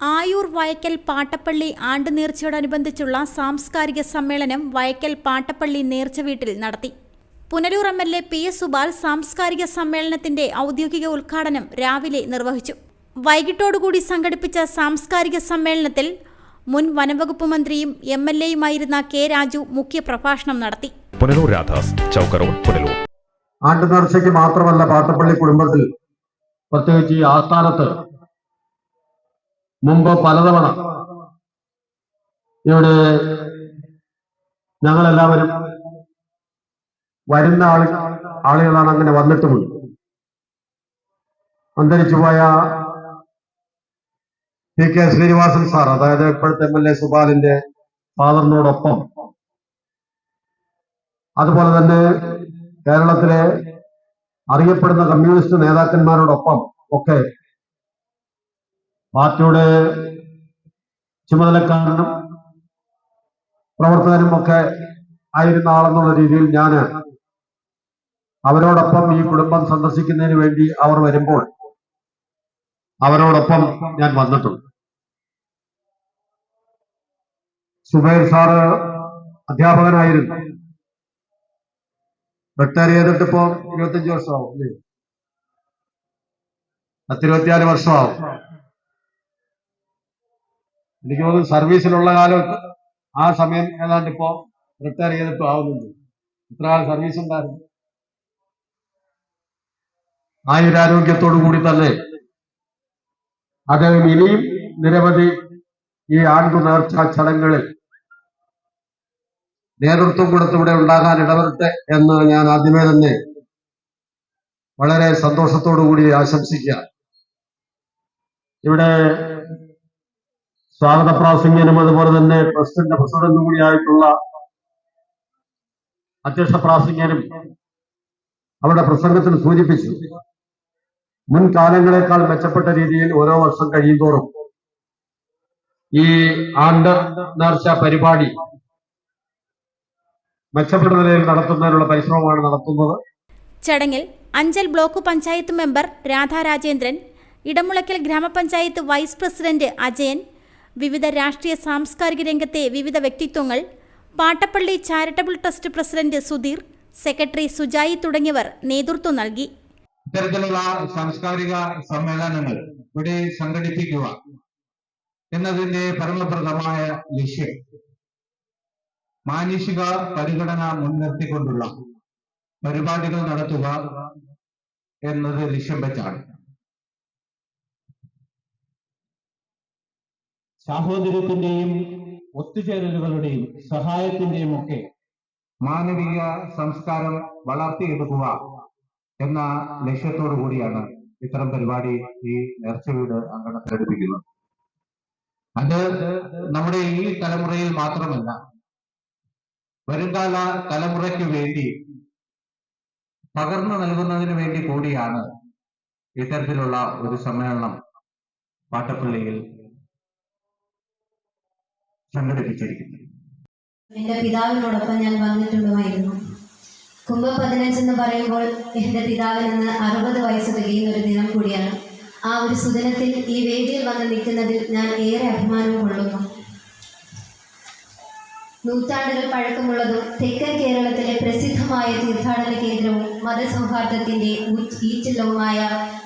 ആയൂർ വയക്കൽ പാട്ടപ്പള്ളി ആണ്ട് നേർച്ചയോടനുബന്ധിച്ചുള്ള സാംസ്കാരിക സമ്മേളനം വയക്കൽ പാട്ടപ്പള്ളി നേർച്ച വീട്ടിൽ നടത്തി. Punalur M L A P S Subal സാംസ്കാരിക സമ്മേളനത്തിന്റെ ഔദ്യോഗിക ഉദ്ഘാടനം രാവിലെ നിർവഹിച്ചു. വൈകിട്ടോടുകൂടി സംഘടിപ്പിച്ച സാംസ്കാരിക സമ്മേളനത്തിൽ മുൻ വനംവകുപ്പ് മന്ത്രിയും എം എൽ എയുമായിരുന്ന കെ രാജു മുഖ്യപ്രഭാഷണം നടത്തി. പുനലൂർ രാധാസ് പുനലൂർ. ആണ്ട് നേർച്ചയ്ക്ക് മാത്രമല്ല പാട്ടപ്പള്ളി കുടുംബത്തിൽ പ്രത്യേകിച്ച് ഈ ആസ്ഥാനത്ത് മുമ്പ് പലതവണ ഇവിടെ ഞങ്ങളെല്ലാവരും വരുന്ന ആൾ ആളുകളാണ് അങ്ങനെ വന്നിട്ടുമുണ്ട് അന്തരിച്ചുപോയ പി കെ ശ്രീനിവാസൻ സാർ അതായത് ഇപ്പോഴത്തെ എം എൽ എ സുബാലിന്റെ ഫാദറിനോടൊപ്പം. അതുപോലെ തന്നെ കേരളത്തിലെ അറിയപ്പെടുന്ന കമ്മ്യൂണിസ്റ്റ് നേതാക്കന്മാരോടൊപ്പം ഒക്കെ പാർട്ടിയുടെ ചുമതലക്കാരനും പ്രവർത്തകനും ഒക്കെ ആയിരുന്ന ആളെന്നുള്ള രീതിയിൽ ഞാൻ അവരോടൊപ്പം ഈ കുടുംബം സന്ദർശിക്കുന്നതിന് വേണ്ടി അവർ വരുമ്പോൾ അവരോടൊപ്പം ഞാൻ വന്നിട്ടുണ്ട്. സുബൈർ സാറ് അധ്യാപകനായിരുന്നു. റിട്ടയർ ചെയ്തിട്ട് ഇപ്പോ ഇരുപത്തഞ്ച് വർഷമാവും അല്ലേ? പത്തിരുപത്തിനാല് വർഷമാവും. എനിക്ക് തോന്നുന്നു സർവീസിലുള്ള കാലത്ത് ആ സമയം ഏതാണ്ട് ഇപ്പോ റിട്ടയർ ചെയ്തിട്ട് ആവുന്നുണ്ട്. ഇത്ര കാലം സർവീസ് ഉണ്ടായിരുന്നു. ആയുരാരോഗ്യത്തോടു കൂടി തന്നെ അദ്ദേഹം ഇനിയും നിരവധി ഈ ആണ്ടു നേർച്ചാ ചടങ്ങുകളിൽ നേതൃത്വം കൊടുത്ത് ഇവിടെ ഉണ്ടാകാൻ ഇടവരട്ടെ എന്ന് ഞാൻ ആദ്യമേ തന്നെ വളരെ സന്തോഷത്തോടു കൂടി ആശംസിക്കുക ഇവിടെ സ്വാഗത പ്രാസംഗ്യനും അതുപോലെ തന്നെ ട്രസ്റ്റിന്റെ പ്രസിഡന്റ് കൂടിയായിട്ടുള്ള അധ്യക്ഷ പ്രാസംഗ്യനും അവരുടെ പ്രസംഗത്തിൽ സൂചിപ്പിച്ചു. മുൻകാലങ്ങളെക്കാൾ മെച്ചപ്പെട്ട രീതിയിൽ ഓരോ വർഷം കഴിയുന്തോറും ഈ ആണ്ട് നേർച്ച പരിപാടി മെച്ചപ്പെട്ട നിലയിൽ നടത്തുന്നതിനുള്ള പരിശ്രമമാണ് നടത്തുന്നത്. ചടങ്ങിൽ അഞ്ചൽ ബ്ലോക്ക് പഞ്ചായത്ത് മെമ്പർ രാധാ രാജേന്ദ്രൻ ഇടമുളയ്ക്കൽ ഗ്രാമപഞ്ചായത്ത് വൈസ് പ്രസിഡന്റ് അജയൻ വിവിധ രാഷ്ട്രീയ സാംസ്കാരിക രംഗത്തെ വിവിധ വ്യക്തിത്വങ്ങൾ Pattappally charitable trust president Sudheer secretary Sujayi തുടങ്ങിയവർ നേതൃത്വം നൽകി. ഇത്തരത്തിലുള്ള സാംസ്കാരിക സമ്മേളനങ്ങൾ ഇവിടെ സംഘടിപ്പിക്കുക എന്നതിന്റെ പരമപ്രദമായ ലക്ഷ്യം മാനുഷിക പരിഗണന മുൻനിർത്തിക്കൊണ്ടുള്ള പരിപാടികൾ നടത്തുക എന്നത് ലക്ഷ്യം വെച്ചാണ്. സാഹോദര്യത്തിന്റെയും ഒത്തുചേരലുകളുടെയും സഹായത്തിന്റെയും ഒക്കെ മാനവിക സംസ്കാരം വളർത്തിയെടുക്കുക എന്ന ലക്ഷ്യത്തോടു കൂടിയാണ് ഇത്തരം പരിപാടി ഈ നേർച്ചവീട് അങ്കണം സംഘടിപ്പിക്കുന്നത് അത് നമ്മുടെ ഈ തലമുറയിൽ മാത്രമല്ല വരുംകാല തലമുറയ്ക്ക് വേണ്ടി പകർന്നു നൽകുന്നതിന് വേണ്ടി കൂടിയാണ് ഇത്തരത്തിലുള്ള ഒരു സമ്മേളനം പാട്ടപ്പള്ളിയിൽ സംഘടിപ്പിച്ചിരിക്കുന്നത്. എന്റെ പിതാവിനോടൊപ്പം ഞാൻ വന്നിട്ടുണ്ടുമായിരുന്നു. കുംഭം പതിനഞ്ച് എന്ന് പറയുമ്പോൾ എന്റെ പിതാവിനെന്ന് അറുപത് വയസ്സ് തികയുന്ന ഒരു ദിനം കൂടിയാണ്. ആ ഒരു സുദിനത്തിൽ ഈ വേദിയിൽ വന്ന് നിൽക്കുന്നതിൽ ഞാൻ ഏറെ അഭിമാനം കൊള്ളുന്നു. നൂറ്റാണ്ടുകൾ പഴക്കമുള്ളതും തെക്കൻ കേരളത്തിലെ പ്രസിദ്ധമായ തീർത്ഥാടന കേന്ദ്രവും മതസൗഹാർദ്ദത്തിന്റെ ഈച്ചില്ലവുമായ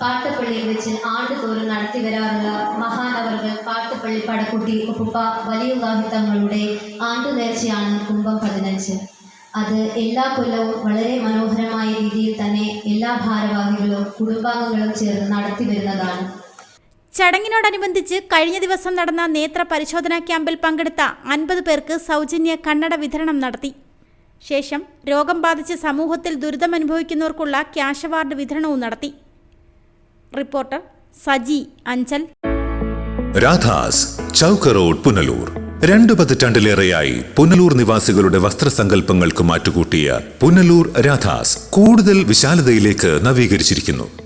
പാട്ടപ്പള്ളിയിൽ വെച്ച് ആണ്ടുതോറും നടത്തി വരാറുള്ള മഹാനവർകൾ പാട്ടപ്പള്ളി പടക്കുട്ടി ഉപ്പുപ്പ വലിയുള്ളാഹി തങ്ങളുടെ ആണ്ടുനേർച്ചയാണ് കുംഭം പതിനഞ്ച്. അത് എല്ലാ കൊല്ലവും വളരെ മനോഹരമായ രീതിയിൽ തന്നെ എല്ലാ ഭാരവാഹികളും കുടുംബാംഗങ്ങളും ചേർന്ന് നടത്തി വരുന്നതാണ്. ചടങ്ങിനോടനുബന്ധിച്ച് കഴിഞ്ഞ ദിവസം നടന്ന നേത്ര പരിശോധനാ ക്യാമ്പിൽ പങ്കെടുത്ത അൻപത് പേർക്ക് സൗജന്യ കണ്ണട വിതരണം നടത്തി. ശേഷം രോഗം ബാധിച്ച് സമൂഹത്തിൽ ദുരിതമനുഭവിക്കുന്നവർക്കുള്ള ക്യാഷ് അവാർഡ് വിതരണവും നടത്തി. റിപ്പോർട്ടർ സജി അഞ്ചൽ. രാധാസ് ചൗക്കറോഡ് പുനലൂർ. രണ്ടു പതിറ്റാണ്ടിലേറെയായി പുനലൂർ നിവാസികളുടെ വസ്ത്രസങ്കല്പങ്ങൾക്ക് മാറ്റുകൂട്ടിയ പുനലൂർ രാധാസ് കൂടുതൽ വിശാലതയിലേക്ക് നവീകരിച്ചിരിക്കുന്നു.